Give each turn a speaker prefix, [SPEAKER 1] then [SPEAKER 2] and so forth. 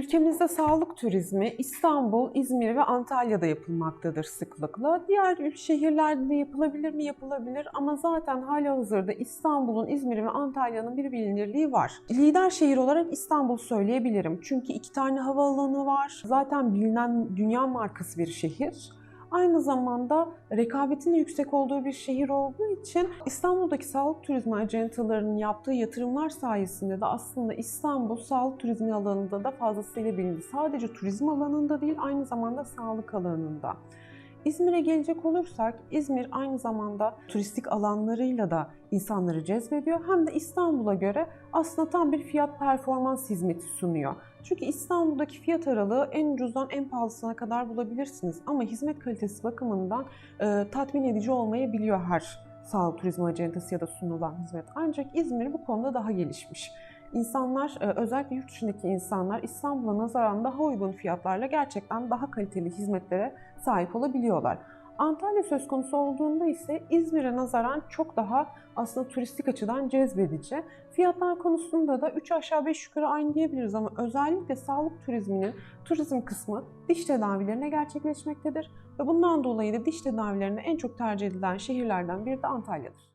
[SPEAKER 1] Ülkemizde sağlık turizmi İstanbul, İzmir ve Antalya'da yapılmaktadır sıklıkla. Diğer şehirlerde de yapılabilir mi? Yapılabilir ama zaten halihazırda İstanbul'un, İzmir'in ve Antalya'nın bir bilinirliği var. Lider şehir olarak İstanbul söyleyebilirim. Çünkü iki tane havaalanı var. Zaten bilinen dünya markası bir şehir. Aynı zamanda rekabetin yüksek olduğu bir şehir olduğu için İstanbul'daki sağlık turizmi acentalarının yaptığı yatırımlar sayesinde de aslında İstanbul sağlık turizmi alanında da fazlasıyla bilindi. Sadece turizm alanında değil aynı zamanda sağlık alanında. İzmir'e gelecek olursak İzmir aynı zamanda turistik alanlarıyla da insanları cezbediyor. Hem de İstanbul'a göre aslında tam bir fiyat performans hizmeti sunuyor. Çünkü İstanbul'daki fiyat aralığı en ucuzdan en pahalısına kadar bulabilirsiniz. Ama hizmet kalitesi bakımından e, tatmin edici olmayabiliyor her sağlık turizmi acentası ya da sunulan hizmet. Ancak İzmir bu konuda daha gelişmiş. İnsanlar, e, özellikle yurt dışındaki insanlar İstanbul'a nazaran daha uygun fiyatlarla gerçekten daha kaliteli hizmetlere sahip olabiliyorlar. Antalya söz konusu olduğunda ise İzmir'e nazaran çok daha aslında turistik açıdan cezbedici. Fiyatlar konusunda da 3 aşağı 5 yukarı aynı diyebiliriz ama özellikle sağlık turizminin turizm kısmı diş tedavilerine gerçekleşmektedir. Ve bundan dolayı da diş tedavilerine en çok tercih edilen şehirlerden biri de Antalya'dır.